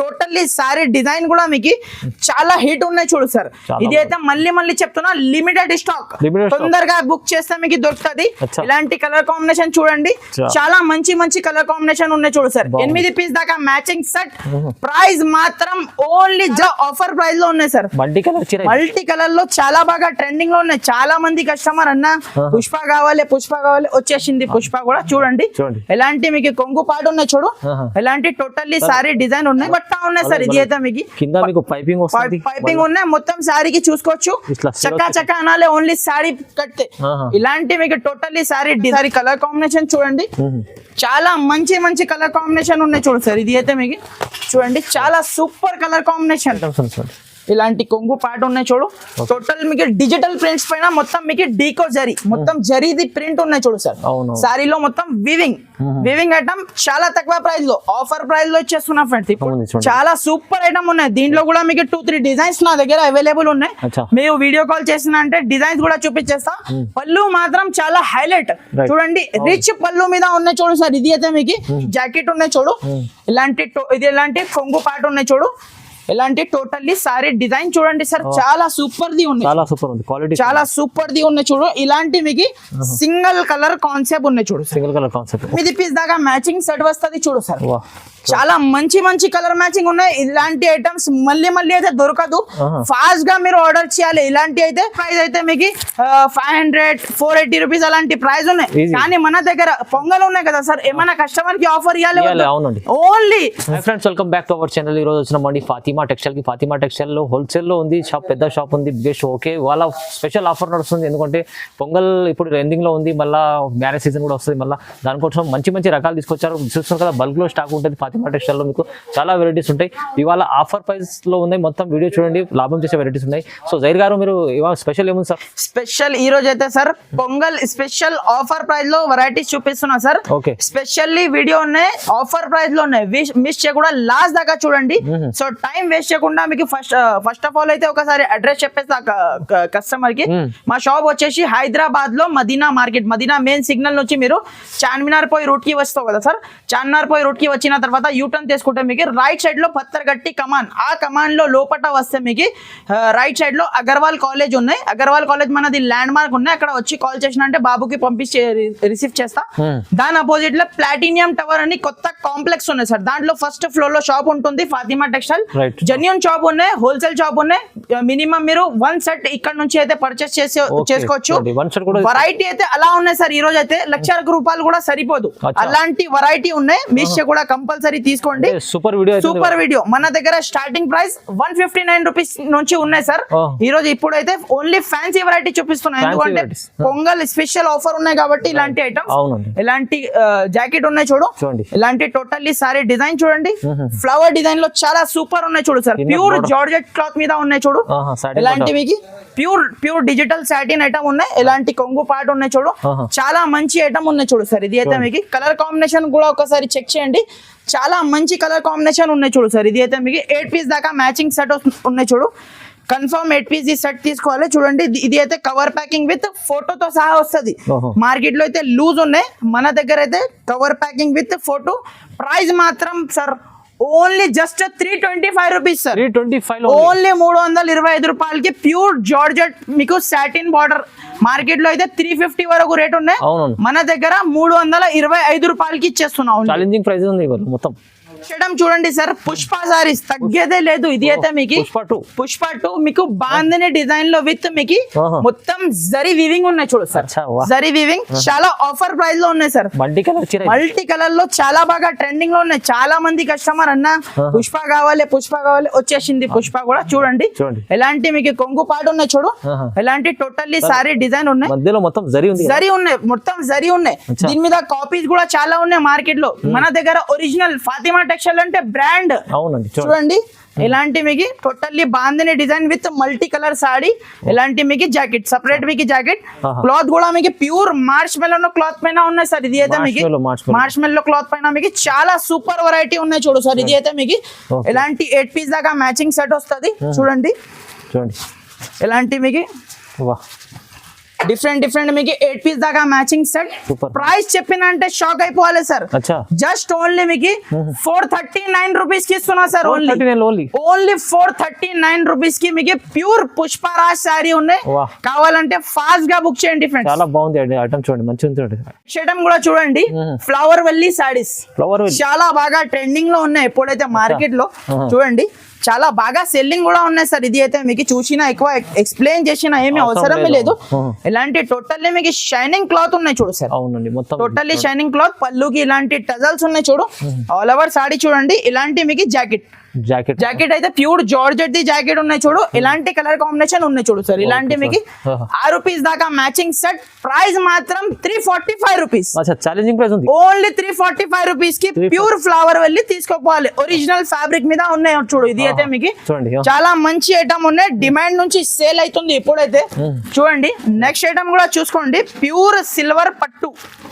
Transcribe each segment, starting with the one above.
Totally sari design కూడా మీకు చాలా హిట్ ఉన్నాయి చూడు సార్ ఇది అయితే మళ్ళీ మళ్ళీ చెప్తున్నా లిమిటెడ్ స్టాక్. తొందరగా బుక్ చేస్తే మీకు దొరుకుతుంది. ఇలాంటి కలర్ కాంబినేషన్ చూడండి. చాలా మంచి మంచి కలర్ కాంబినేషన్ ఉన్నాయి చూడు సార్. ఎనిమిది పీస్ దాకా మ్యాచింగ్ సెట్ ప్రైస్ మాత్రం ఓన్లీ ఆఫర్ ప్రైస్లో ఉన్నాయి సార్ బండి కలర్. మల్టీ కలర్లో చాలా బాగా ట్రెండింగ్లో ఉన్నాయి. చాలా మంది కస్టమర్ అన్న పుష్ప కావాలి పుష్ప కావాలి వచ్చేసింది పుష్ప కూడా చూడండి. ఎలాంటి మీకు కొంగు పాటు ఉన్నాయి చూడు. ఎలాంటి టోటల్లీ సారీ. డిజైన్ ఉన్నాయి. బట్ట ఉన్నాయి సార్ ఇది అయితే మీకు కింద మీకు పైపింగ్ వస్తుంది. పైపింగ్ ఉన్నాయి మొత్తం శారీకి చూసుకోవచ్చు. చక్కా చక్కా అనాలే ఓన్లీ శారీ కట్టే. ఆహా. ఇలాంటి మీకు totally sari sari colour combination చూడండి. చాలా మంచి మంచి కలర్ కాంబినేషన్ ఉన్నాయి చూడు సార్ ఇది అయితే మీకు చూడండి చాలా సూపర్ కలర్ కాంబినేషన్ చూడండి ఇలాంటి కొంగు పాట ఉన్నాయి చూడు. టోటల్ మీకు డిజిటల్ ప్రింట్స్ పైన మొత్తం మీకు డీకో జరీ మొత్తం జరీది ప్రింట్ ఉన్నాయి చూడు సార్. సారీలో మొత్తం వివింగ్ వివింగ్ ఐటమ్ చాలా తక్కువ ప్రైస్లో ఆఫర్ ప్రైస్లో ఇచ్చేస్తున్నా ఫ్రెండ్స్ ఇప్పుడు. చాలా సూపర్ ఐటమ్ ఉన్నాయి. దీంట్లో కూడా మీకు టూ త్రీ డిజైన్స్ నా దగ్గర అవైలబుల్ ఉన్నాయి. మీరు వీడియో కాల్ చేసిన అంటే డిజైన్స్ కూడా చూపించేస్తా. పళ్ళు మాత్రం చాలా హైలైట్. చూడండి రిచ్ పళ్ళు మీద ఉన్నాయి చూడు సార్. ఇది అయితే మీకు జాకెట్ ఉన్నాయి చూడు. ఇలాంటి ఇది ఇలాంటి కొంగు పాట ఉన్నాయి చూడు. ఇలాంటి టోటల్లీ సారీ డిజైన్ చూడండి సార్. చాలా సూపర్ ది ఉన్నాయి. చాలా సూపర్ ఉంది. క్వాలిటీ చాలా సూపర్ ది ఉన్నాయి చూడు. ఇలాంటి మీకు సింగిల్ కలర్ కాన్సెప్ట్ ఉన్నాయి చూడు సింగిల్ కలర్ కాన్సెప్ట్ మీది పీస్ దాకా మ్యాచింగ్ సెట్ వస్తుంది చూడు సార్. చాలా మంచి మంచి కలర్ మ్యాచింగ్ ఉన్నాయి. ఇలాంటి ఐటమ్స్ మళ్ళీ మళ్ళీ అయితే దొరకదు. ఫాస్ట్గా మీరు ఆర్డర్ చేయాలి. ఇలాంటి అయితే ప్రైస్ అయితే మీకు five hundred four eighty rupees అలాంటి ప్రైస్ ఉన్నాయి. కానీ మన దగ్గర పొంగల్ ఉన్నాయి కదా సార్. ఏమైనా కస్టమర్కి ఆఫర్ ఇవ్వాలి, అవునండి. Only hi friends welcome back to our channel ఈ రోజు వచ్చినామండి ఫాతిమా టెక్స్టైల్కి. ఫాతిమా టెక్స్టైల్లో హోల్సేల్లో ఉంది. షాప్ పెద్ద షాప్ ఉంది. బిగ్గెస్ట్ ఓకే వాళ్ళ స్పెషల్ ఆఫర్ నడుస్తుంది. ఎందుకంటే పొంగల్ ఇప్పుడు ఎండింగ్లో ఉంది. మళ్ళా మ్యారేజ్ సీజన్ కూడా వస్తుంది. మళ్ళీ దానికోసం మంచి మంచి రకాలు తీసుకొచ్చారు. చూస్తున్నారు కదా బల్క్లో స్టాక్ ఉంటుంది. ఫాతిమా లో మీకు చాలా వెరైటీస్ ఉంటాయి. ఇవాళ ఆఫర్ ప్రైస్లో ఉన్నాయి. మొత్తం వీడియో చూడండి. లాభం చేసే వెరైటీస్ ఉన్నాయి. సో జైర్ గారు మీరు ఇవాళ స్పెషల్ ఏముంది సార్? స్పెషల్ ఈ రోజు అయితే సార్ పొంగల్ స్పెషల్ ఆఫర్ ప్రైస్లో వెరైటీస్ చూపిస్తున్నా సార్. ఓకే స్పెషల్లీ వీడియో ఉన్నాయి ఆఫర్ ప్రైస్లో ఉన్నాయి మిస్ చేయకుండా లాస్ట్ దాకా చూడండి. సో టైం వేస్ట్ చేయకుండా మీకు ఫస్ట్ ఫస్ట్ ఆఫ్ ఆల్ అయితే ఒకసారి అడ్రస్ చెప్పేస్తా కస్టమర్కి. మా షాప్ వచ్చేసి హైదరాబాద్లో Madina market. Madina main signal నుంచి మీరు చార్మినార్ పోయి రూట్కి వస్తావు కదా సార్. చార్మినార్ పోయి రూట్కి వచ్చిన తర్వాత యూటర్న్ తీసుకుంటే మీకు రైట్ సైడ్లో పత్తర్గట్టి కమాన్. ఆ కమాన్లో లోపట వస్తే మీకు రైట్ సైడ్లో అగర్వాల్ కాలేజ్ ఉన్నాయి. అగర్వాల్ కాలేజ్ మనది ల్యాండ్ మార్క్ ఉన్నాయి. అక్కడ వచ్చి కాల్ చేసిన అంటే బాబుకి పంపించి రిసీవ్ చేస్తా. Hmm. దాని అపోజిట్లో ప్లాటినియం టవర్ అని కొత్త కాంప్లెక్స్ ఉన్నాయి సార్. దాంట్లో ఫస్ట్ ఫ్లోర్లో షాప్ ఉంటుంది ఫాతిమా టెక్స్టైల్. జెన్యున్ షాప్ ఉన్నాయి హోల్సేల్ షాప్ ఉన్నాయి. మినిమం మీరు వన్ సెట్ ఇక్కడ నుంచి అయితే పర్చేస్ చేసే. చేసుకోవచ్చు. వెరైటీ అయితే అలా ఉన్నాయి సార్. ఈ రోజు అయితే లక్షల రూపాయలు కూడా సరిపోదు. అలాంటి వెరైటీ ఉన్నాయి. మిస్ కూడా కంపల్సరీ తీసుకోండి. Super video super video. మన దగ్గర starting price one fifty nine rupees నుంచి ఉన్నాయి సార్. ఈ రోజు ఇప్పుడు అయితే ఓన్లీ ఫ్యాన్సీ వెరైటీ చూపిస్తున్నాయి ఎందుకంటే. పొంగల్ స్పెషల్ ఆఫర్ ఉన్నాయి కాబట్టి ఇలాంటి ఐటమ్స్. ఇలాంటి జాకెట్ ఉన్నాయి చూడు. ఇలాంటి టోటల్లీ సారీ డిజైన్ చూడండి. ఫ్లవర్ డిజైన్లో చాలా సూపర్ ఉన్నాయి చూడు సార్. ప్యూర్. జార్జెట్ క్లాత్ మీద ఉన్నాయి చూడు. ఇలాంటి. మీకు pure pure digital satin item ఉన్నాయి. ఇలాంటి కొంగు పాట ఉన్నాయి చూడు. చాలా మంచి ఐటమ్ ఉన్నాయి చూడు సార్. ఇది అయితే మీకు కలర్ కాంబినేషన్ కూడా ఒకసారి చెక్ చేయండి. చాలా మంచి కలర్ కాంబినేషన్ ఉన్నాయి చూడు సార్ ఇది అయితే మీకు ఎయిట్ పీస్ దాకా మ్యాచింగ్ సెట్ ఉన్నాయి చూడు. కన్ఫర్మ్ ఎయిట్ పీస్ ఈ సెట్ తీసుకోవాలి. చూడండి ఇది- అయితే కవర్ ప్యాకింగ్ విత్ ఫోటోతో సహా వస్తుంది. మార్కెట్లో అయితే లూజ్ ఉన్నాయి. మన దగ్గర అయితే cover packing with photo price మాత్రం sir only just three twenty five rupees sir three twenty five only మూడు వందల ఇరవై ఐదు రూపాయలకి ప్యూర్ జార్జెట్ మీకు సాటిన్ బార్డర్ మార్కెట్లో అయితే త్రీ ఫిఫ్టీ వరకు రేట్ ఉన్నాయి. మన దగ్గర మూడు వందల ఇరవై ఐదు రూపాయలకి ఇచ్చేస్తున్నాం. ఛాలెంజింగ్ ప్రైస్ ఉంది మొత్తం. చేయడం చూడండి సార్ పుష్ప సారీస్ తగ్గేదే లేదు ఇది అయితే మీకు పుష్ప టూ మీకు బాందిని డిజైన్లో విత్ మీకు. మొత్తం జరీ వివింగ్ ఉన్నాయి చూడు సార్. జరీ వివింగ్ చాలా ఆఫర్ ప్రైస్లో ఉన్నాయి సార్ బండి కలర్. మల్టీ కలర్లో చాలా బాగా ట్రెండింగ్లో ఉన్నాయి చాలా మంది కస్టమర్ అన్న పుష్ప కావాలి పుష్ప కావాలి వచ్చేసింది పుష్ప కూడా చూడండి. ఎలాంటి మీకు కొంగు పాటు ఉన్నాయి చూడు. ఎలాంటి టోటల్లీ సారీ డిజైన్ ఉన్నాయి మధ్యలో మొత్తం జరి ఉంది? జరి ఉన్నాయి మొత్తం జరి ఉన్నాయి. దీని మీద కాపీస్ కూడా చాలా ఉన్నాయి మార్కెట్లో మన దగ్గర ఒరిజినల్ ఫాతిమా టెక్స్టైల్ అంటే బ్రాండ్ అవునండి చూడండి. ఇలాంటి మీకు totally bandhani design with multi colour sari ఇలాంటి మీకు జాకెట్ సపరేట్ మీకు జాకెట్. క్లాత్ కూడా మీకు ప్యూర్ మార్చ్ మెల్లో క్లాత్ పైన ఉన్నాయి సార్. ఇది అయితే మీకు. మార్చ్ మెల్లో క్లాత్ పైన మీకు చాలా సూపర్ వెరైటీ ఉన్నాయి చూడు సార్. ఇది అయితే మీకు. ఇలాంటి ఎయిట్ పీస్ దాకా మ్యాచింగ్ సెట్ వస్తుంది. చూడండి. చూడండి. ఇలాంటి మీకు వా. డిఫరెంట్ డిఫరెంట్ మీకు ఎయిట్ పీస్ దాకా మ్యాచింగ్ సెట్. ప్రైస్ చెప్పిన అంటే షాక్ అయిపోవాలి సార్ జస్ట్ ఓన్లీ మీకు ఫోర్ థర్టీ నైన్ రూపీస్కి ఇస్తున్నా sir only only four thirty nine రూపీస్కి మీకు ప్యూర్ పుష్పరాజ్ శారీ ఉన్నాయి. కావాలంటే ఫాస్ట్గా బుక్ చేయండి ఫ్రెండ్స్ చాలా బాగుంది అండి. ఐటమ్ చూడండి. చూడండి. షేటం కూడా చూడండి. ఫ్లవర్ వెల్లి సారీస్ ఫ్లవర్ చాలా బాగా ట్రెండింగ్లో ఉన్నాయి. ఎప్పుడైతే మార్కెట్లో. చూడండి. చాలా బాగా సెల్లింగ్ కూడా ఉన్నాయి సార్. ఇది అయితే మీకు చూసినా ఎక్కువ ఎక్స్ప్లెయిన్ చేసినా ఏమీ అవసరం అవసరమే లేదు. ఇలాంటి టోటల్లీ మీకు షైనింగ్ క్లాత్ ఉన్నాయి చూడు సార్. అవునండి మొత్తం టోటల్లీ షైనింగ్ క్లాత్ పళ్ళుకి ఇలాంటి టజల్స్ ఉన్నాయి చూడు. ఆల్ ఓవర్ సాడీ చూడండి ఇలాంటి మీకు జాకెట్ జాకెట్ జాకెట్ అయితే ప్యూర్ జార్జెట్ ది జాకెట్ ఉన్నాయి చూడు. ఇలాంటి కలర్ కాంబినేషన్ ఉన్నాయి చూడు సార్ ఇలాంటి మీకు. ఆ రూపీస్ దాకా మ్యాచింగ్ సెట్ ప్రైస్ మాత్రం three forty five rupees challenging price ఉంది. ఓన్లీ త్రీ ఫార్టీ ఫైవ్ రూపీస్కి ప్యూర్ ఫ్లవర్ వెళ్ళి తీసుకోపోవాలి. ఒరిజినల్ ఫ్యాబ్రిక్ మీద ఉన్నాయి చూడు. ఇది అయితే మీకు చాలా మంచి ఐటమ్ ఉన్నాయి. డిమాండ్ నుంచి సేల్ అవుతుంది ఇప్పుడైతే. చూడండి. నెక్స్ట్ ఐటమ్ కూడా చూసుకోండి. ప్యూర్ సిల్వర్ పట్టు.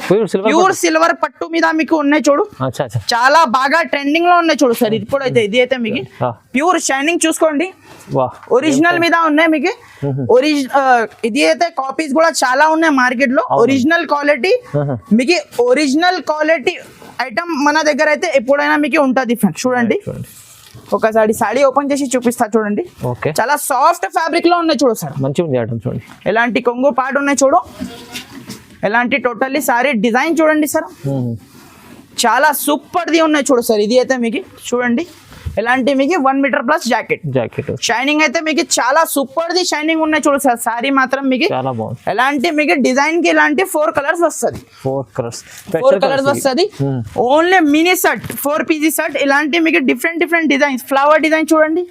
ప్యూర్ సిల్వర్ పట్టు. మీద మీకు ఉన్నాయి చూడు. చాలా బాగా ట్రెండింగ్లో ఉన్నాయి చూడు సార్ ఇప్పుడైతే ఇది అయితే మీకు ఆ. ప్యూర్ షైనింగ్ చూసుకోండి. ఒరిజినల్ మీద ఉన్నాయి మీకు. ఒరిజిన్ ఇది అయితే కాపీస్ కూడా చాలా ఉన్నాయి మార్కెట్లో. ఒరిజినల్ క్వాలిటీ ఆహా. మీకు ఒరిజినల్ క్వాలిటీ ఐటమ్ మన దగ్గర అయితే ఎప్పుడైనా మీకు ఉంటుంది ఫ్రెండ్స్ చూడండి. ఒకసారి సాడీ ఓపెన్ చేసి చూపిస్తా చూడండి. ఓకే చాలా సాఫ్ట్ ఫ్యాబ్రిక్లో ఉన్నాయి చూడు సార్. మంచిగా ఉంది ఐటమ్ చూడండి. ఎలాంటి కొంగు పాటు ఉన్నాయి చూడు. ఎలాంటి టోటల్లీ సారీ డిజైన్ చూడండి సార్. మ్మ్. చాలా సూపర్ది ఉన్నాయి చూడు సార్. ఇది అయితే మీకు చూడండి. ఎలాంటి మీకు one metre plus jacket jacket shining అయితే మీకు చాలా సూపర్ది షైనింగ్ ఉన్నాయి చూడు సార్. సారీ మాత్రం మీకు చాలా బాగుంది. ఎలాంటి మీకు డిజైన్కి ఇలాంటి ఫోర్ కలర్స్ వస్తుంది. ఫోర్ కలర్స్ ఫోర్ కలర్స్ వస్తుంది. Only mini set four pieces set ఇలాంటి మీకు different different designs flower design చూడండి.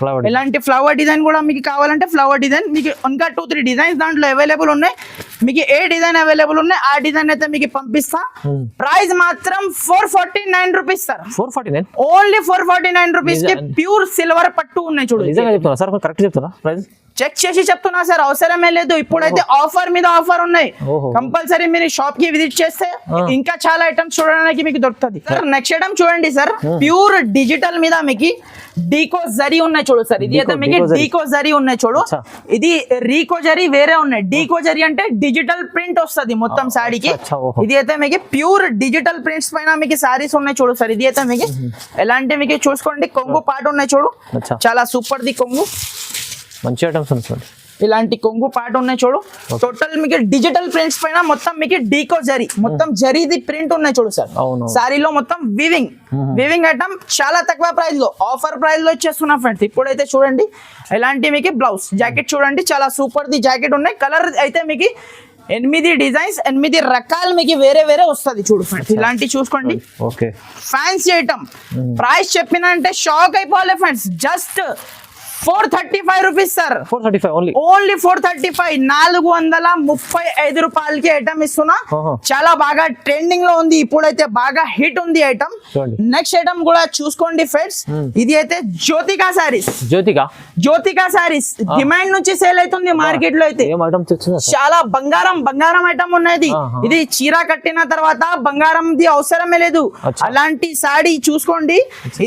ఫ్లవర్ ఇలాంటి ఫ్లవర్ డిజైన్ కూడా మీకు కావాలంటే ఫ్లవర్ డిజైన్ మీకు ఇంకా టూ త్రీ డిజైన్స్ దాంట్లో అవైలబుల్ ఉన్నాయి. మీకు ఏ డిజైన్ అవైలబుల్ ఉన్నాయి ఆ డిజైన్ అయితే మీకు పంపిస్తా. ప్రైస్ మాత్రం four forty nine rupees sir four forty nine only four forty nine రూపీస్కి. ప్యూర్ సిల్వర్ పట్టు ఉన్నాయి చూడు. నిజంగా చెప్తున్నా. సార్ కరెక్ట్ చెప్తున్నా. ప్రైస్? చెక్ చేసి చెప్తున్నా సార్ అవసరమే లేదు. ఇప్పుడైతే ఆఫర్ మీద ఆఫర్ ఉన్నాయి. కంపల్సరీ మీరు షాప్కి విజిట్ చేస్తే. ఇంకా చాలా ఐటమ్స్ చూడడానికి మీకు దొరుకుతుంది. సార్. నెక్స్ట్ ఐటమ్ చూడండి సార్. ప్యూర్ డిజిటల్ మీద మీకు డీకో జరీ ఉన్నాయి చూడు సార్. ఇది అయితే మీకు. డీకో జరీ ఉన్నాయి చూడు. ఇది రీకో జరీ వేరే ఉన్నాయి. డీకో జరీ అంటే డిజిటల్ ప్రింట్ వస్తుంది మొత్తం ఓహో. ఇది అయితే మీకు ప్యూర్ డిజిటల్ ప్రింట్స్ పైన మీకు సారీస్ ఉన్నాయి చూడు సార్. ఇది అయితే మీకు ఎలాంటి మీకు చూసుకోండి. కొంగు పాట ఉన్నాయి చూడు. చాలా సూపర్ ది కొంగు. మంచి ఐటమ్స్ ఉంది ఇలాంటి కొంగు పాట ఉన్నాయి చూడు. టోటల్ మీకు డిజిటల్ ప్రింట్స్ పైన మొత్తం మీకు డీకో జరీ మొత్తం జరీది ప్రింట్ ఉన్నాయి చూడు సార్. సారీలో మొత్తం వివింగ్ వివింగ్ ఐటమ్ చాలా తక్కువ ప్రైస్లో ఆఫర్ ప్రైస్లో ఇచ్చేస్తున్నా ఫ్రెండ్స్ ఇప్పుడైతే చూడండి. ఇలాంటి మీకు బ్లౌజ్ జాకెట్ చూడండి. చాలా సూపర్ ది జాకెట్ ఉన్నాయి. కలర్ అయితే మీకు ఎనిమిది డిజైన్స్ ఎనిమిది రకాలు మీకు వేరే వేరే వస్తుంది చూడు ఫ్రెండ్స్ ఇలాంటి చూసుకోండి. ఓకే. ఫ్యాన్సీ ఐటమ్ ప్రైస్ చెప్పిన అంటే షాక్ అయిపోవాలి friends just four thirty five rupees sir four thirty five only only four thirty five. నాలుగు వందల ముప్పై ఐదు రూపాయలకి ఐటమ్ ఇస్తున్నా. చాలా బాగా ట్రెండింగ్లో ఉంది. ఇప్పుడైతే బాగా హిట్ ఉంది ఐటమ్. నెక్స్ట్ ఐటమ్ కూడా చూసుకోండి ఫ్రెండ్స్ ఇది అయితే జ్యోతికా సారీస్ జ్యోతిక? జ్యోతికా సారీస్ డిమాండ్ నుంచి సేల్ అవుతుంది మార్కెట్లో అయితే చాలా బంగారం బంగారం ఐటమ్ ఉన్నది. ఇది చీర కట్టిన తర్వాత బంగారంది అవసరమే లేదు. అలాంటి సాడీ చూసుకోండి.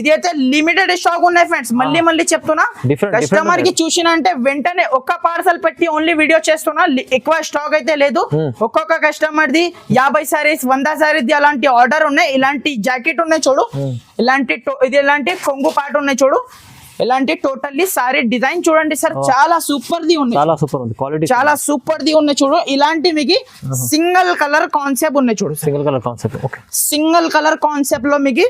ఇది అయితే లిమిటెడ్ స్టాక్ ఉన్నాయి ఫ్రెండ్స్ మళ్ళీ మళ్ళీ చెప్తున్నా. కస్టమర్కి. చూసిన అంటే వెంటనే ఒక్క పార్సల్ పెట్టి ఓన్లీ వీడియో చేస్తున్నా ఎక్కువ స్టాక్ అయితే లేదు. ఒక్కొక్క కస్టమర్ ది యాభై సారీస్ వంద సారీస్ అలాంటి ఆర్డర్ ఉన్నాయి ఇలాంటి జాకెట్ ఉన్నాయి చూడు. ఇలాంటి టో- ఇది ఇలాంటి కొంగు పాట ఉన్నాయి చూడు. ఇలాంటి టోటల్లీ సారీ డిజైన్ చూడండి సార్. చాలా సూపర్ ది ఉన్నాయి. చాలా సూపర్ ఉంది. క్వాలిటీ చాలా సూపర్ ది ఉన్నాయి చూడు. ఇలాంటి మీకు సింగిల్ కలర్ కాన్సెప్ట్ ఉన్నాయి చూడు single colour concept okay single colour కాన్సెప్ట్లో మీకు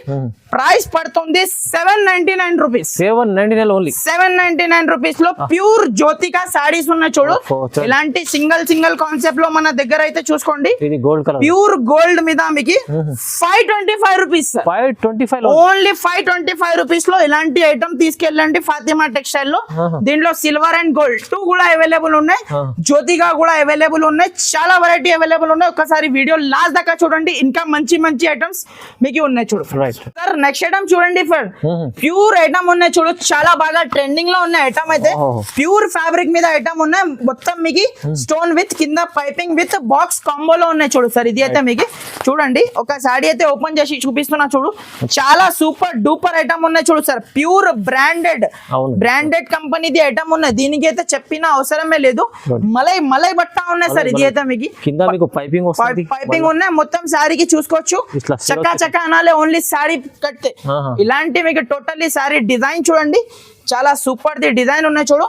ప్రైస్ పడుతుంది seven ninety nine rupees seven ninety nine only seven ninety nine రూపీస్లో ప్యూర్ జ్యోతిక సారీస్ ఉన్నాయి చూడు. ఇలాంటి సింగిల్ సింగిల్ కాన్సెప్ట్లో మన దగ్గర అయితే చూసుకోండి. ఇది గోల్డ్ కలర్ ప్యూర్ గోల్డ్ మీద మీకు five twenty five rupees five twenty five only five twenty five రూపీస్లో ఇలాంటి ఐటమ్ తీసుకెళ్ళండి ఫాతిమా టెక్స్టైల్లో. దీంట్లో సిల్వర్ అండ్ గోల్డ్ టూ కూడా అవైలబుల్ ఉన్నాయి. జ్యోతిగా కూడా అవైలబుల్ ఉన్నాయి. చాలా వెరైటీ అవైలబుల్ ఉన్నాయి. ఒకసారి వీడియో లాస్ట్ దాకా చూడండి. ఇంకా మంచి మంచి ఐటమ్స్ మీకు ఉన్నాయి చూడు సార్ నెక్స్ట్ ఐటమ్ చూడండి ఫర్ Mhm. ప్యూర్ ఐటమ్ ఉన్నాయి చూడు. చాలా బాగా ట్రెండింగ్లో ఉన్న ఐటమ్ అయితే. ప్యూర్ ఫ్యాబ్రిక్ మీద ఐటమ్ ఉన్నాయి. మొత్తం మీకు స్టోన్ విత్ కింద పైపింగ్ విత్ బాక్స్ కాంబోలో ఉన్నాయి చూడు సార్ ఇది అయితే మీకు. చూడండి. ఒక సాడీ అయితే ఓపెన్ చేసి చూపిస్తున్నా చూడు. చాలా సూపర్ డూపర్ ఐటమ్ ఉన్నాయి చూడు sir pure brand branded. Branded కంపెనీది ఐటమ్ ఉన్నాయి. దీనికి అయితే చెప్పిన అవసరమే లేదు. మలై మలై బట్ట ఉన్నాయి సార్ ఇది అయితే మీకు కింద మీకు పైపింగ్ పైపింగ్ ఉన్నాయి. మొత్తం శారీకి చూసుకోవచ్చు. చక్కా చక్కా అనాలే ఓన్లీ శారీ కట్టే. ఇలాంటి మీకు టోటల్లీ శారీ డిజైన్ చూడండి. చాలా సూపర్ ది డిజైన్ ఉన్నాయి చూడు.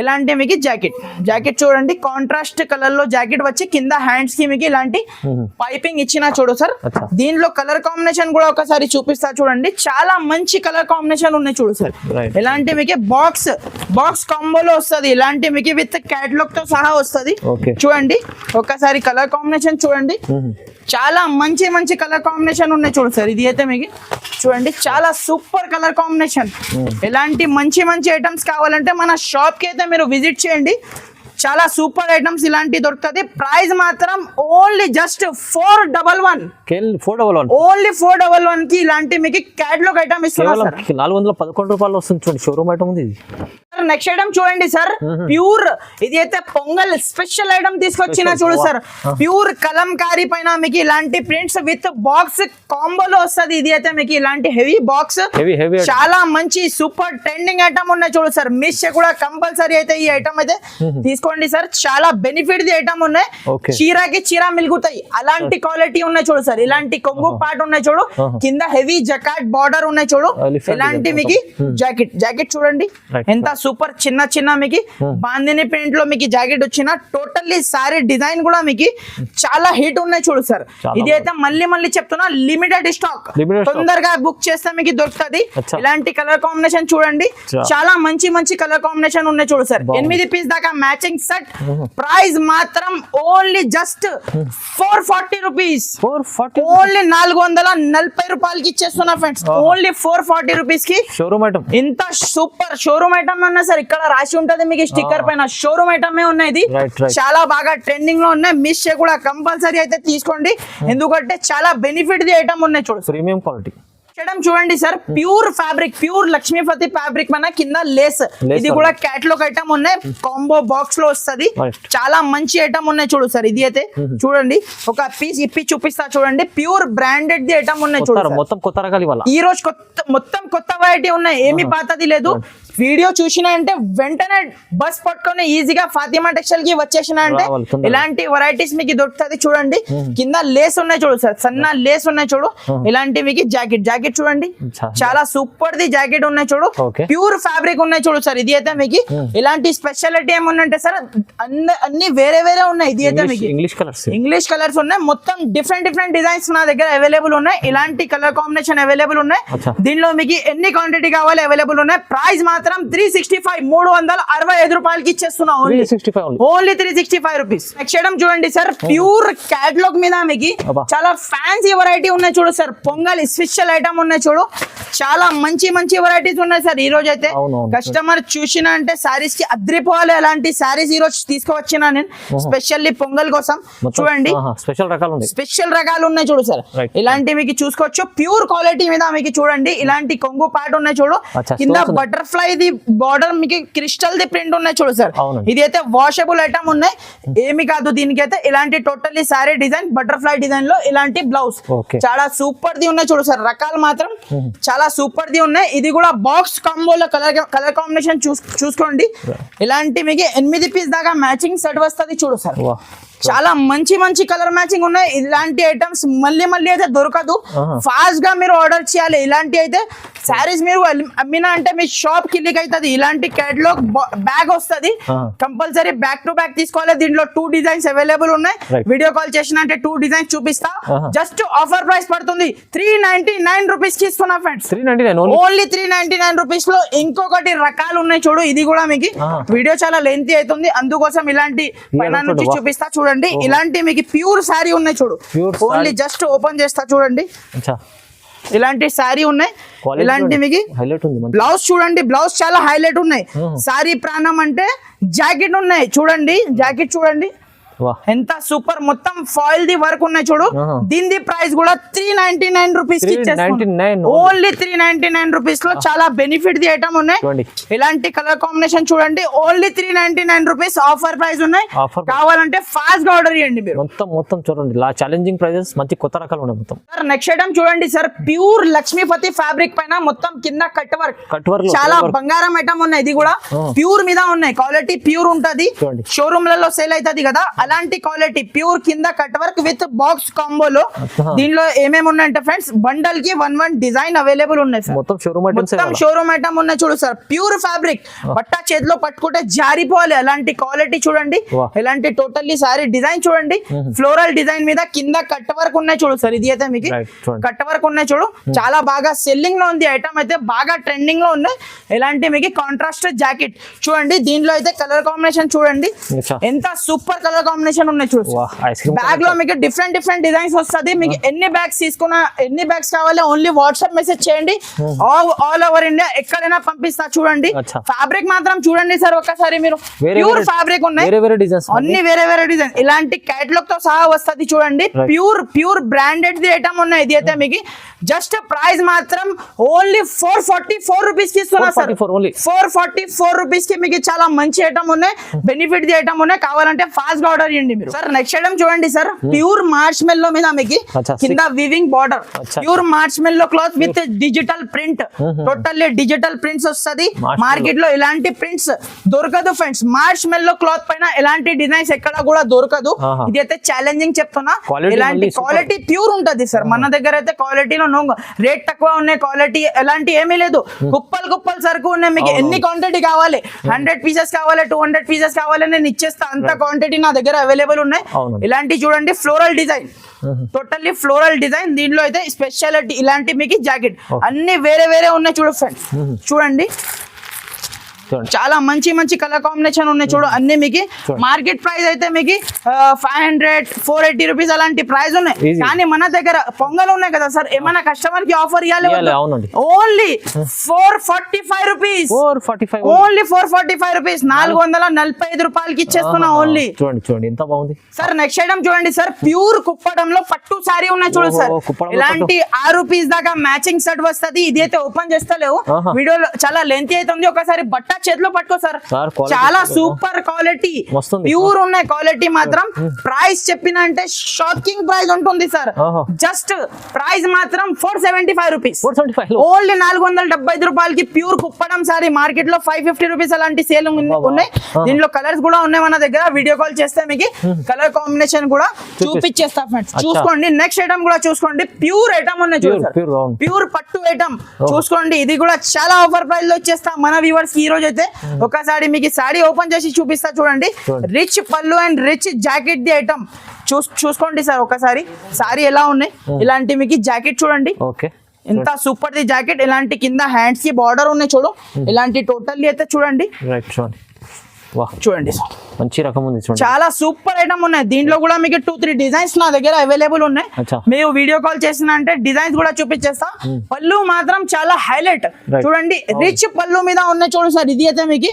ఇలాంటి మీకు జాకెట్ జాకెట్ చూడండి కాంట్రాస్ట్ కలర్లో జాకెట్ వచ్చి కింద హ్యాండ్స్కి మీకు ఇలాంటి. పైపింగ్ ఇచ్చిన చూడు సార్. దీనిలో కలర్ కాంబినేషన్ కూడా ఒకసారి చూపిస్తా చూడండి చాలా మంచి కలర్ కాంబినేషన్ ఉన్నాయి చూడు సార్. ఇలాంటి మీకు బాక్స్ బాక్స్ కాంబోలో వస్తుంది ఇలాంటి మీకు విత్ క్యాటలాగ్తో సహా వస్తుంది. చూడండి ఒకసారి కలర్ కాంబినేషన్ చూడండి. చాలా మంచి మంచి కలర్ కాంబినేషన్ ఉన్నాయి చూడు సార్. ఇది అయితే మీకు చూడండి చాలా సూపర్ కలర్ కాంబినేషన్. ఇలాంటి మంచి మంచి ఐటమ్స్ కావాలంటే మన షాప్కి అయితే మీరు విజిట్ చేయండి. చాలా సూపర్ ఐటమ్స్ ఇలాంటి దొరుకుతుంది. ప్రైస్ మాత్రం only just four double one. Four double one. Only four double వన్కి ఇలాంటి మీకు క్యాటలాగ్ ఐటమ్ ఇస్తున్నారు నాలుగు వందల పదకొండు రూపాయలు వస్తుంది చూడండి. షోరూమ్ ఐటమ్ ఉంది ఇది. నెక్స్ట్ ఐటమ్ చూడండి సార్. ప్యూర్ ఇది అయితే పొంగల్ స్పెషల్ ఐటమ్ తీసుకొచ్చిన. చూడు. సార్. ప్యూర్ కలంకారీ పైన మీకు ఇలాంటి ప్రింట్స్ విత్ బాక్స్ కాంబోలో వస్తది. ఇది అయితే మీకు ఇలాంటి హెవీ బాక్స్ చాలా మంచి సూపర్ ట్రెండింగ్ ఐటమ్ ఉన్నాయి చూడు సార్. మిస్ కూడా కంపల్సరీ అయితే ఈ ఐటమ్ అయితే తీసుకోండి సార్. చాలా బెనిఫిట్ ది ఐటమ్ ఉన్నాయి. చీరకి చీర మిలుగుతాయి. అలాంటి క్వాలిటీ ఉన్నాయి చూడు సార్. ఇలాంటి కొంగు పార్ట్ ఉన్నాయి చూడు. Uh-huh. కింద హెవీ జకాట్ బార్డర్ ఉన్నాయి చూడు. Elephant ఇలాంటి మీకు జాకెట్ జాకెట్ చూడండి. ఎంత సూపర్ చిన్న చిన్న మీకు బాందిని ప్రింట్లో మీకు జాకెట్ వచ్చిన టోటల్లీ సారీ డిజైన్ కూడా మీకు చాలా హిట్ ఉన్నాయి చూడు సార్. ఇది అయితే మళ్ళీ మళ్ళీ చెప్తున్నా లిమిటెడ్ స్టాక్. తొందరగా బుక్ చేస్తే మీకు దొరుకుతుంది. ఇలాంటి కలర్ కాంబినేషన్ చూడండి. చాలా మంచి మంచి కలర్ కాంబినేషన్ ఉన్నాయి చూడు సార్. ఎనిమిది పీస్ దాకా మ్యాచింగ్ సెట్ ప్రైస్ మాత్రం only just four forty rupees four forty only నాలుగు వందల నలభై రూపాయలకి ఇచ్చేస్తున్నా ఫ్రెండ్స్ ఓన్లీ ఫోర్ ఫార్టీ రూపీస్కి. షోరూమ్ ఐటమ్ ఇంత సూపర్ షోరూమ్ ఐటమ్ ఉన్నాయి సార్ ఇక్కడ రాసి ఉంటది మీకు స్టిక్కర్ పైన. Showroom item right. చాలా బాగా ట్రెండింగ్లో ఉన్నాయి. మిస్ కూడా కంపల్సరీ అయితే తీసుకోండి. ఎందుకంటే చాలా బెనిఫిట్ ది ఐటమ్ ఉన్నాయి చూడు. ప్రీమియం క్వాలిటీ చేయడం చూడండి sir. Pure fabric pure Lakshmipathi fabric మన కింద లేస్. ఇది కూడా క్యాట్లాగ్ ఐటమ్ ఉన్నాయి. కాంబో బాక్స్లో వస్తది. చాలా మంచి ఐటమ్ ఉన్నాయి చూడు సార్. ఇది అయితే చూడండి. ఒక పీస్ ఇప్పి చూపిస్తా చూడండి. ప్యూర్ బ్రాండెడ్ ది ఐటమ్ ఉన్నాయి చూడు కొత్త sir. మొత్తం కొత్త రకాలు ఈ రోజు కొత్త మొత్తం కొత్త వెరైటీ ఉన్నాయి. ఏమి పాతది లేదు. వీడియో చూసిన అంటే వెంటనే బస్ పట్టుకొని ఈజీగా ఫాతిమా టెక్స్టైల్కి వచ్చేసిన అంటే. ఇలాంటి వెరైటీస్ మీకు దొరుకుతుంది చూడండి. కింద లేస్ ఉన్నాయి చూడు సార్ సన్న లేస్ ఉన్నాయి చూడు. ఇలాంటి మీకు జాకెట్ జాకెట్ చూడండి. చాలా. సూపర్ ది జాకెట్ ఉన్నాయి చూడు. ప్యూర్ ఫ్యాబ్రిక్ ఉన్నాయి చూడు సార్ ఇది అయితే మీకు ఇలాంటి స్పెషాలిటీ ఏమున్నాయంటే సార్ అన్ని అన్ని వేరే వేరే ఉన్నాయి ఇది అయితే మీకు. English colours. ఇంగ్లీష్ కలర్స్ ఉన్నాయి. మొత్తం డిఫరెంట్ డిఫరెంట్ డిజైన్స్ నా దగ్గర అవైలబుల్ ఉన్నాయి. ఇలాంటి కలర్ కాంబినేషన్ అవైలబుల్ ఉన్నాయి. దీనిలో మీకు ఎన్ని క్వాంటిటీ కావాలి అవైలబుల్ ఉన్నాయి. ప్రైస్ మాత్రం త్రీ సిక్స్టీ ఫైవ్ మూడు వందల అరవై ఐదు రూపాయలకి ఇచ్చేస్తున్నా three only sixty five only three sixty five rupees next చూడండి సార్ ప్యూర్ క్యాటలాగ్ మీద మీకు. చాలా ఫ్యాన్సీ వెరైటీ ఉన్నాయి చూడు సార్ పొంగల్ స్పెషల్ ఐటమ్ ఉన్నాయి చూడు. చాలా మంచి మంచి వెరైటీస్ ఉన్నాయి సార్ ఈ రోజు అయితే. కస్టమర్ చూసిన అంటే సారీస్కి అద్రిపోవాలి అలాంటి సారీస్ ఈ రోజు తీసుకువచ్చిన నేను. స్పెషల్లీ పొంగల్ కోసం. చూడండి. స్పెషల్ రకాలు ఉన్నాయి. స్పెషల్ రకాలు ఉన్నాయి చూడు సార్. ఇలాంటి మీకు చూసుకోవచ్చు. ప్యూర్ క్వాలిటీ మీద మీకు చూడండి. ఇలాంటి కొంగు పాట ఉన్నాయి చూడు. కింద. బటర్ఫ్లై ది బార్డర్ మీకు క్రిస్టల్ ది ప్రింట్ ఉన్నాయి చూడు సార్. ఇది అయితే వాషబుల్ ఐటమ్ ఉన్నాయి. ఏమి కాదు దీనికి అయితే ఇలాంటి టోటల్లీ సారీ డిజైన్ బటర్ఫ్లై డిజైన్లో ఇలాంటి బ్లౌజ్. చాలా సూపర్ ది ఉన్నాయి చూడు సార్ రకాలు మాత్రం చాలా సూపర్ ది ఉన్నాయి. ఇది కూడా బాక్స్ కాంబోలో కలర్ కలర్ కాంబినేషన్ చూసుకోండి. ఇలాంటి మీకు ఎనిమిది పీస్ దాకా మ్యాచింగ్ సెట్ వస్తుంది చూడు సార్ చాలా మంచి మంచి కలర్ మ్యాచింగ్ ఉన్నాయి. ఇలాంటి ఐటమ్స్ మళ్ళీ మళ్ళీ అయితే దొరకదు. ఫాస్ట్గా మీరు ఆర్డర్ చేయాలి. ఇలాంటి అయితే సారీస్ మీరు అమ్మినా అంటే మీ షాప్ కిందికి అవుతుంది ఇలాంటి క్యాటలాగ్ బ్యాగ్ వస్తుంది. కంపల్సరీ బ్యాక్ టు బ్యాక్ తీసుకోవాలి. దీంట్లో టూ డిజైన్స్ అవైలబుల్ ఉన్నాయి. వీడియో కాల్ చేసిన అంటే టూ డిజైన్స్ చూపిస్తా. జస్ట్ ఆఫర్ ప్రైస్ పడుతుంది. త్రీ నైన్టీ నైన్ రూపీస్కి ఇస్తున్నా friends only three ninety nine రూపీస్లో ఇంకొకటి రకాలు ఉన్నాయి చూడు. ఇది కూడా మీకు. వీడియో చాలా లెంతీ అవుతుంది. అందుకోసం ఇలాంటి పైన నుంచి. చూపిస్తా. చూడండి. ఇలాంటి మీకు ప్యూర్ శారీ ఉన్నాయి చూడు. ఓన్లీ. జస్ట్ ఓపెన్ చేస్తా చూడండి. ఇలాంటి శారీ ఉన్నాయి. ఇలాంటి మీకు హైలైట్ ఉంది బ్లౌజ్ చూడండి. బ్లౌజ్ చాలా హైలైట్ ఉన్నాయి. సారీ ప్రాణం అంటే జాకెట్ ఉన్నాయి. చూడండి. జాకెట్ చూడండి. ఎంత సూపర్ మొత్తం ఫాయిల్ ది వర్క్ ఉన్నాయి చూడు. దీని ప్రైస్ కూడా త్రీ నైన్టీ నైన్ రూపీస్కి 399 ఓన్లీ. త్రీ నైన్టీ నైన్ రూపీస్లో చాలా బెనిఫిట్ ది ఐటమ్ ఉన్నాయి. ఇలాంటి కలర్ కాంబినేషన్ చూడండి. Only three ninety nine rupees offer price ఉన్నాయి కావాలంటే ఫాస్ట్గా ఆర్డర్ చేయండి మీరు. మొత్తం మొత్తం చూడండి. ఛాలెంజింగ్ ప్రైజెస్ మంచి కొత్త రకాలు ఉన్నాయి మొత్తం. సార్ నెక్స్ట్ ఐటమ్ చూడండి సార్ ప్యూర్ లక్ష్మీపతి ఫ్యాబ్రిక్ పైన మొత్తం కింద కట్ వర్క్ కట్ వర్క్ చాలా బంగారం ఐటమ్ ఉన్నాయి. ఇది కూడా. ప్యూర్ మీద ఉన్నాయి. క్వాలిటీ ప్యూర్ ఉంటది. షోరూమ్లలో సేల్ అవుతుంది కదా. అలాంటి క్వాలిటీ ప్యూర్ కింద కట్ వర్క్ విత్ బాక్స్ కాంబోలో. దీనిలో ఏమేమి ఉన్నాయంటే ఫ్రెండ్స్ బండల్కి వన్ వన్ డిజైన్ అవైలబుల్ ఉన్నాయి సార్ మొత్తం షోరూమ్ ఐటమ్స్ మొత్తం షోరూమ్ ఐటమ్ ఉన్నాయి చూడు సార్ ప్యూర్ ఫ్యాబ్రిక్ బట్ట చేతిలో పట్టుకుంటే జారిపోవాలి. అలాంటి క్వాలిటీ చూడండి. వా. ఎలాంటి టోటల్లీ సారీ డిజైన్ చూడండి. ఫ్లోరల్ డిజైన్ మీద కింద కట్ వర్క్ ఉన్నాయి చూడు సార్ ఇది అయితే మీకు. కట్ వర్క్ ఉన్నాయి చూడు. చాలా బాగా సెల్లింగ్లో ఉంది ఐటమ్ అయితే బాగా ట్రెండింగ్లో ఉన్నాయి. ఎలాంటి మీకు కాంట్రాస్ట్ జాకెట్ చూడండి. దీనిలో అయితే కలర్ కాంబినేషన్ చూడండి. ఎంత సూపర్ కలర్ కాంబినేషన్ ఉన్నాయి చూడు. వా ఐస్ క్రీమ్ బ్యాగ్లో మీకు డిఫరెంట్ డిఫరెంట్ డిజైన్స్ వస్తుంది. మీకు ఎన్ని బ్యాగ్స్ తీసుకున్నా ఎన్ని బ్యాగ్స్ కావాలి ఓన్లీ వాట్సాప్ మెసేజ్ చేయండి. ఆల్ ఓవర్ ఇండియా ఎక్కడైనా పంపిస్తా చూడండి. ఫ్యాబ్రిక్ మాత్రం చూడండి సార్ ఒక్కసారి మీరు. ప్యూర్ ఫ్యాబ్రిక్ ఉన్నాయి. అన్ని వేరే వేరే డిజైన్ ఇలాంటి క్యాటలాగ్తో సహా వస్తది చూడండి. ప్యూర్ ప్యూర్ బ్రాండెడ్ ది ఐటమ్ ఉన్నాయి. ఇది అయితే మీకు జస్ట్ ప్రైస్ మాత్రం ఓన్లీ ఫోర్ ఫార్టీ ఫోర్ రూపీస్కి ఇస్తున్నా sir. 444 only. Four forty four రూపీస్కి మీకు చాలా మంచి ఐటమ్ ఉన్నాయి. బెనిఫిట్ ది ఐటమ్ ఉన్నాయి. కావాలంటే ఫాస్ట్గా ఆర్డర్ చేయండి మీరు. సార్ నెక్స్ట్ ఐటమ్ చూడండి సార్. ప్యూర్ మార్చ్ మెల్లో మీద మీకు కింద weaving border. Pure marshmallow cloth with digital print totally digital prints వస్తది. మార్కెట్లో ఇలాంటి ప్రింట్స్ దొరకదు ఫ్రెండ్స్ మార్చ్ మెల్లో క్లాత్ పైన ఎలాంటి డిజైన్స్ ఎక్కడ కూడా దొరకదు. ఇది అయితే ఛాలెంజింగ్ చెప్తున్నా. ఇలాంటి. క్వాలిటీ ప్యూర్ ఉంటది సార్. మన దగ్గర అయితే క్వాలిటీలో నో రేట్ తక్కువ ఉన్నాయి. క్వాలిటీ ఎలాంటి ఏమీ లేదు. కుప్పలు కుప్పలు సరుకు ఉన్నాయి. మీకు ఎన్ని క్వాంటిటీ కావాలి? హండ్రెడ్ పీసెస్ కావాలి టూ హండ్రెడ్ పీసెస్ కావాలి నేను ఇచ్చేస్తా. అంత క్వాంటిటీ నా దగ్గర అవైలబుల్ ఉన్నాయి. ఇలాంటి చూడండి floral design totally floral design దీనిలో అయితే స్పెషాలిటీ ఇలాంటి మీకు జాకెట్ అన్ని వేరే వేరే ఉన్నాయి చూడు ఫ్రెండ్స్ చూడండి చూడండి. చాలా మంచి మంచి కలర్ కాంబినేషన్ ఉన్నాయి చూడు అన్ని మీకు. మార్కెట్ ప్రైస్ అయితే మీకు five hundred four eighty rupees అలాంటి ప్రైస్ ఉన్నాయి. కానీ మన దగ్గర పొంగల్ ఉన్నాయి కదా సార్ ఏమైనా కస్టమర్కి ఆఫర్ ఇవ్వాలి. Only four forty five rupees only four forty five rupees నాలుగు. వందల నలభై ఐదు రూపాయలకి ఇచ్చేస్తున్నా ఓన్లీ చూడండి చూడండి ఎంత బాగుంది. సార్ నెక్స్ట్ ఐటమ్ చూడండి సార్ ప్యూర్ కుప్పడంలో పట్టు సారీ ఉన్నాయి చూడు సార్. ఇలాంటి ఆరు పీస్ దాకా మ్యాచింగ్ సెట్ వస్తది. ఇది అయితే ఓపెన్ చేస్తలేవు. వీడియోలో చాలా లెంత్ అవుతుంది ఒకసారి బట్ట చేతిలో పట్టుకో సార్. చాలా సూపర్ క్వాలిటీ. ప్యూర్ ఉన్నాయి క్వాలిటీ మాత్రం. ప్రైస్ చెప్పిన అంటే షాకింగ్ ప్రైస్ ఉంటుంది సార్. జస్ట్ ప్రైస్ మాత్రం four seventy five rupees only నాలుగు వందల డెబ్బై ఐదు రూపాయలకి ప్యూర్ కుప్పడం సారీ మార్కెట్లో ఫైవ్ ఫిఫ్టీ రూపీస్ అలాంటి సేల్ ఉన్నాయి. దీనిలో కలర్స్ కూడా ఉన్నాయి మన దగ్గర. వీడియో కాల్ చేస్తే మీకు కలర్ కాంబినేషన్ కూడా చూపించేస్తా ఫ్రెండ్స్. చూసుకోండి. నెక్స్ట్ ఐటమ్ కూడా చూసుకోండి. ప్యూర్ ఐటమ్ ఉన్నాయి చూడండి ప్యూర్ పట్టు ఐటమ్ చూసుకోండి. ఇది కూడా చాలా ఆఫర్ ప్రైస్లో వచ్చేస్తా. మన వ్యూవర్స్ ఈ రోజు అయితే ఒకసారి మీకు సాడీ ఓపెన్ చేసి చూపిస్తా చూడండి. రిచ్ పళ్ళు and rich jacket the item చూస్ చూసుకోండి సార్ ఒకసారి. సారీ ఎలా ఉన్నాయి? ఇలాంటి మీకు జాకెట్ చూడండి. ఓకే ఎంత సూపర్ ది జాకెట్ ఇలాంటి కింద హ్యాండ్స్కి బార్డర్ ఉన్నాయి చూడు. ఇలాంటి టోటల్లీ అయితే చూడండి. రైట్ చూడండి. చూడండి. మంచి రకం ఉంది చూడండి. చాలా సూపర్ ఐటమ్ ఉన్నాయి. దీంట్లో కూడా మీకు టూ త్రీ డిజైన్స్ నా దగ్గర అవైలబుల్ ఉన్నాయి. మీరు వీడియో కాల్ చేసిన అంటే డిజైన్స్ కూడా చూపించేస్తా. పళ్ళు మాత్రం చాలా హైలైట్. చూడండి రిచ్ పళ్ళు మీద ఉన్నాయి చూడు సార్. ఇది అయితే మీకు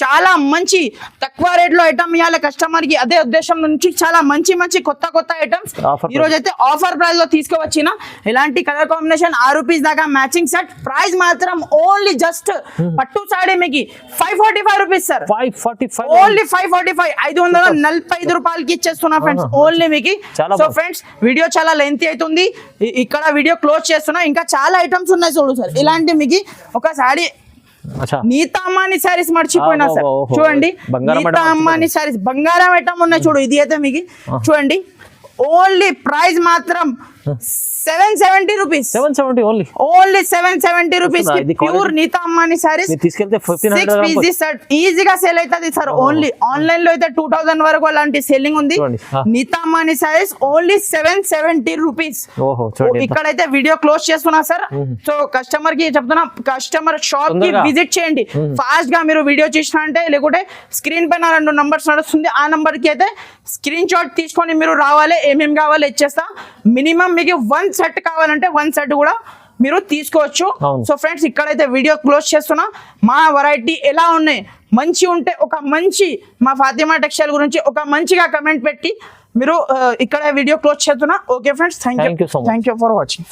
చాలా మంచి తక్కువ రేట్లో ఐటమ్ ఇవ్వాలి కస్టమర్కి అదే ఉద్దేశం నుంచి చాలా మంచి మంచి కొత్త కొత్త ఐటమ్స్ ఈ రోజు అయితే ఆఫర్ ప్రైస్లో తీసుకువచ్చిన ఇలాంటి కలర్ కాంబినేషన్ ఆ రూపీస్ దాకా మ్యాచింగ్ సెట్ ప్రైస్ మాత్రం ఓన్లీ జస్ట్ పట్టు సాడీ మీకు five forty five rupees sir five forty five only five forty five ఐదు వందల నలభై ఐదు రూపాయలకి ఇచ్చేస్తున్నా ఫ్రెండ్స్. ఓన్లీ మీకు సో. ఫ్రెండ్స్ వీడియో చాలా లెంత్ అవుతుంది ఇక్కడ వీడియో క్లోజ్ చేస్తున్నా. ఇంకా చాలా ఐటమ్స్ ఉన్నాయి చూడు సార్ ఇలాంటి మీకు ఒక సారీ నీతా అమ్మాని సారీస్ మర్చిపోయినా సార్. చూడండి. నీతా అమ్మాని సారీస్ బంగారం ఐటమ్ ఉన్నాయి చూడు. ఇది అయితే మీకు. చూడండి. ఓన్లీ ప్రైస్ మాత్రం seven seventy rupees seven seventy only only seven seventy rupees pure? Nita అమ్మాని saris తీసుకెళ్తే సిక్స్ పీసెస్ ఈజీగా సేల్ అవుతుంది సార్ ఓన్లీ ఆన్లైన్లో అయితే టూ థౌసండ్ వరకు అలాంటి సెల్లింగ్ ఉంది. ఆ. నితామాని size only seven seventy rupees ఇక్కడైతే వీడియో క్లోజ్ చేస్తున్నా సార్ సో కస్టమర్కి చెప్తున్నా కస్టమర్ షాప్కి. విజిట్ చేయండి. ఫాస్ట్గా మీరు వీడియో చూసిన అంటే లేకుంటే స్క్రీన్ పైన రెండు నంబర్స్ నడుస్తుంది. ఆ నంబర్కి అయితే స్క్రీన్ షాట్ తీసుకొని మీరు రావాలి ఏమేమి కావాలి ఇచ్చేస్తా. మినిమం మీకు వన్ సెట్ కావాలంటే వన్ సెట్ కూడా మీరు తీసుకోవచ్చు. సో ఫ్రెండ్స్ ఇక్కడైతే వీడియో క్లోజ్ చేస్తున్నా. మా వెరైటీ ఎలా ఉన్నాయి? మంచి ఉంటే ఒక మంచి మా ఫాతిమా టెక్స్టైల్ గురించి ఒక మంచిగా కమెంట్ పెట్టి మీరు ఇక్కడ వీడియో క్లోజ్ చేస్తున్నా. Okay friends thank you. Thank you for watching